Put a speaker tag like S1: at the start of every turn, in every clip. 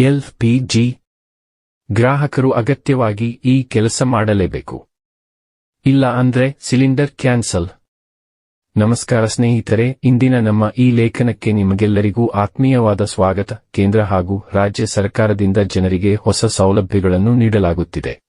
S1: LPG ಗ್ರಾಹಕರು ಅಗತ್ಯವಾಗಿ ಈ ಕೆಲಸ ಮಾಡಲೇಬೇಕು. ಇಲ್ಲ ಅಂದ್ರೆ ಸಿಲಿಂಡರ್ ಕ್ಯಾನ್ಸಲ್. ನಮಸ್ಕಾರ ಸ್ನೇಹಿತರೆ, ಇಂದಿನ ನಮ್ಮ ಈ ಲೇಖನಕ್ಕೆ ನಿಮಗೆಲ್ಲರಿಗೂ ಆತ್ಮೀಯವಾದ ಸ್ವಾಗತ. ಕೇಂದ್ರ ಹಾಗೂ ರಾಜ್ಯ ಸರ್ಕಾರದಿಂದ ಜನರಿಗೆ ಹೊಸ ಸೌಲಭ್ಯಗಳನ್ನು ನೀಡಲಾಗುತ್ತಿದೆ.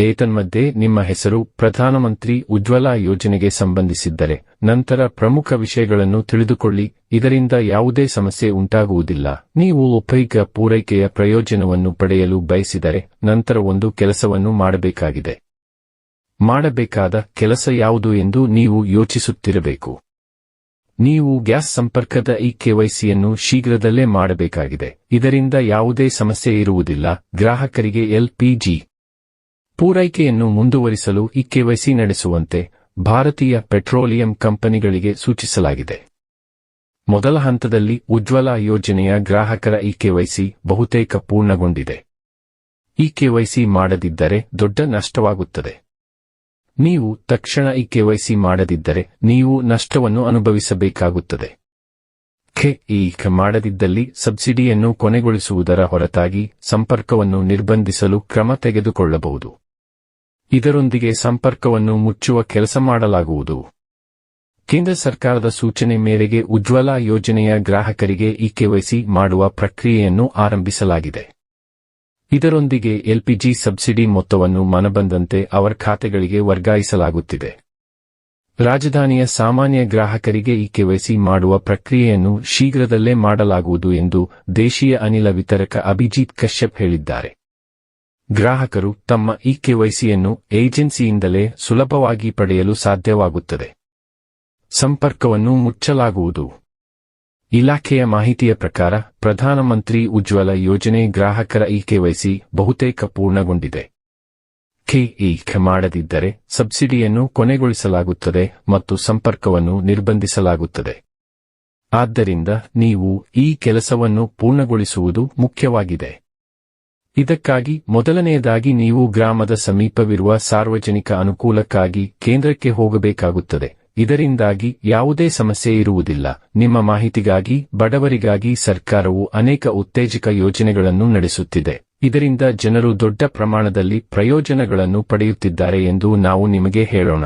S1: ಏತನ್ಮಧ್ಯೆ ನಿಮ್ಮ ಹೆಸರು ಪ್ರಧಾನಮಂತ್ರಿ ಉಜ್ವಲ ಯೋಜನೆಗೆ ಸಂಬಂಧಿಸಿದ್ದರೆ ನಂತರ ಪ್ರಮುಖ ವಿಷಯಗಳನ್ನು ತಿಳಿದುಕೊಳ್ಳಿ, ಇದರಿಂದ ಯಾವುದೇ ಸಮಸ್ಯೆ ಉಂಟಾಗುವುದಿಲ್ಲ. ನೀವು ಉಪಯುಕ್ತ ಪೂರೈಕೆಯ ಪ್ರಯೋಜನವನ್ನು ಪಡೆಯಲು ಬಯಸಿದರೆ ನಂತರ ಒಂದು ಕೆಲಸವನ್ನು ಮಾಡಬೇಕಾಗಿದೆ. ಮಾಡಬೇಕಾದ ಕೆಲಸ ಯಾವುದು ಎಂದು ನೀವು ಯೋಚಿಸುತ್ತಿರಬೇಕು. ನೀವು ಗ್ಯಾಸ್ ಸಂಪರ್ಕದ ಈ ಕೆವೈಸಿಯನ್ನು ಶೀಘ್ರದಲ್ಲೇ ಮಾಡಬೇಕಾಗಿದೆ. ಇದರಿಂದ ಯಾವುದೇ ಸಮಸ್ಯೆ ಇರುವುದಿಲ್ಲ. ಗ್ರಾಹಕರಿಗೆ ಎಲ್ಪಿಜಿ ಪೂರೈಕೆಯನ್ನು ಮುಂದುವರಿಸಲು ಈ ಕೆವೈಸಿ ನಡೆಸುವಂತೆ ಭಾರತೀಯ ಪೆಟ್ರೋಲಿಯಂ ಕಂಪನಿಗಳಿಗೆ ಸೂಚಿಸಲಾಗಿದೆ. ಮೊದಲ ಹಂತದಲ್ಲಿ ಉಜ್ವಲ ಯೋಜನೆಯ ಗ್ರಾಹಕರ ಇಕೆವೈಸಿ ಕೆವೈಸಿ ಬಹುತೇಕ ಪೂರ್ಣಗೊಂಡಿದೆ. ಇಕೆವೈಸಿ ಕೆವೈಸಿ ಮಾಡದಿದ್ದರೆ ದೊಡ್ಡ ನಷ್ಟವಾಗುತ್ತದೆ. ನೀವು ತಕ್ಷಣ ಇಕೆವೈಸಿ ಕೆವೈಸಿ ಮಾಡದಿದ್ದರೆ ನೀವು ನಷ್ಟವನ್ನು ಅನುಭವಿಸಬೇಕಾಗುತ್ತದೆ. ಖೆ ಈ ಕ ಮಾಡದಿದ್ದಲ್ಲಿ ಸಬ್ಸಿಡಿಯನ್ನು ಕೊನೆಗೊಳಿಸುವುದರ ಹೊರತಾಗಿ ಸಂಪರ್ಕವನ್ನು ನಿರ್ಬಂಧಿಸಲು ಕ್ರಮ ತೆಗೆದುಕೊಳ್ಳಬಹುದು. ಇದರೊಂದಿಗೆ ಸಂಪರ್ಕವನ್ನು ಮುಚ್ಚುವ ಕೆಲಸ ಮಾಡಲಾಗುವುದು. ಕೇಂದ್ರ ಸರ್ಕಾರದ ಸೂಚನೆ ಮೇರೆಗೆ ಉಜ್ವಲ ಯೋಜನೆಯ ಗ್ರಾಹಕರಿಗೆ ಇಕೆವೈಸಿ ಕೆವೈಸಿ ಮಾಡುವ ಪ್ರಕ್ರಿಯೆಯನ್ನು ಆರಂಭಿಸಲಾಗಿದೆ. ಇದರೊಂದಿಗೆ ಎಲ್ಪಿಜಿ ಸಬ್ಸಿಡಿ ಮೊತ್ತವನ್ನು ಮನಬಂದಂತೆ ಅವರ ಖಾತೆಗಳಿಗೆ ವರ್ಗಾಯಿಸಲಾಗುತ್ತಿದೆ. ರಾಜಧಾನಿಯ ಸಾಮಾನ್ಯ ಗ್ರಾಹಕರಿಗೆ ಇಕೆವೈಸಿ ಕೆವೈಸಿ ಮಾಡುವ ಪ್ರಕ್ರಿಯೆಯನ್ನು ಶೀಘ್ರದಲ್ಲೇ ಮಾಡಲಾಗುವುದು ಎಂದು ದೇಶೀಯ ಅನಿಲ ವಿತರಕ ಅಭಿಜಿತ್ ಕಶ್ಯಪ್ ಹೇಳಿದ್ದಾರೆ. ಗ್ರಾಹಕರು ತಮ್ಮ ಇಕೆವೈಸಿ ಕೆವೈಸಿಯನ್ನು ಏಜೆನ್ಸಿಯಿಂದಲೇ ಸುಲಭವಾಗಿ ಪಡೆಯಲು ಸಾಧ್ಯವಾಗುತ್ತದೆ. ಸಂಪರ್ಕವನ್ನು ಮುಚ್ಚಲಾಗುವುದು. ಇಲಾಖೆಯ ಮಾಹಿತಿಯ ಪ್ರಕಾರ ಪ್ರಧಾನಮಂತ್ರಿ ಉಜ್ವಲ ಯೋಜನೆ ಗ್ರಾಹಕರ ಇಕೆವೈಸಿ ಕೆವೈಸಿ ಬಹುತೇಕ ಪೂರ್ಣಗೊಂಡಿದೆ. ಕೆಇ ಮಾಡದಿದ್ದರೆ ಸಬ್ಸಿಡಿಯನ್ನು ಕೊನೆಗೊಳಿಸಲಾಗುತ್ತದೆ ಮತ್ತು ಸಂಪರ್ಕವನ್ನು ನಿರ್ಬಂಧಿಸಲಾಗುತ್ತದೆ. ಆದ್ದರಿಂದ ನೀವು ಈ ಕೆಲಸವನ್ನು ಪೂರ್ಣಗೊಳಿಸುವುದು ಮುಖ್ಯವಾಗಿದೆ. ಇದಕ್ಕಾಗಿ ಮೊದಲನೆಯದಾಗಿ ನೀವು ಗ್ರಾಮದ ಸಮೀಪವಿರುವ ಸಾರ್ವಜನಿಕ ಅನುಕೂಲಕ್ಕಾಗಿ ಕೇಂದ್ರಕ್ಕೆ ಹೋಗಬೇಕಾಗುತ್ತದೆ. ಇದರಿಂದಾಗಿ ಯಾವುದೇ ಸಮಸ್ಯೆ ಇರುವುದಿಲ್ಲ. ನಿಮ್ಮ ಮಾಹಿತಿಗಾಗಿ, ಬಡವರಿಗಾಗಿ ಸರ್ಕಾರವು ಅನೇಕ ಉತ್ತೇಜಕ ಯೋಜನೆಗಳನ್ನು ನಡೆಸುತ್ತಿದೆ. ಇದರಿಂದ ಜನರು ದೊಡ್ಡ ಪ್ರಮಾಣದಲ್ಲಿ ಪ್ರಯೋಜನಗಳನ್ನು ಪಡೆಯುತ್ತಿದ್ದಾರೆ ಎಂದು ನಾವು ನಿಮಗೆ ಹೇಳೋಣ.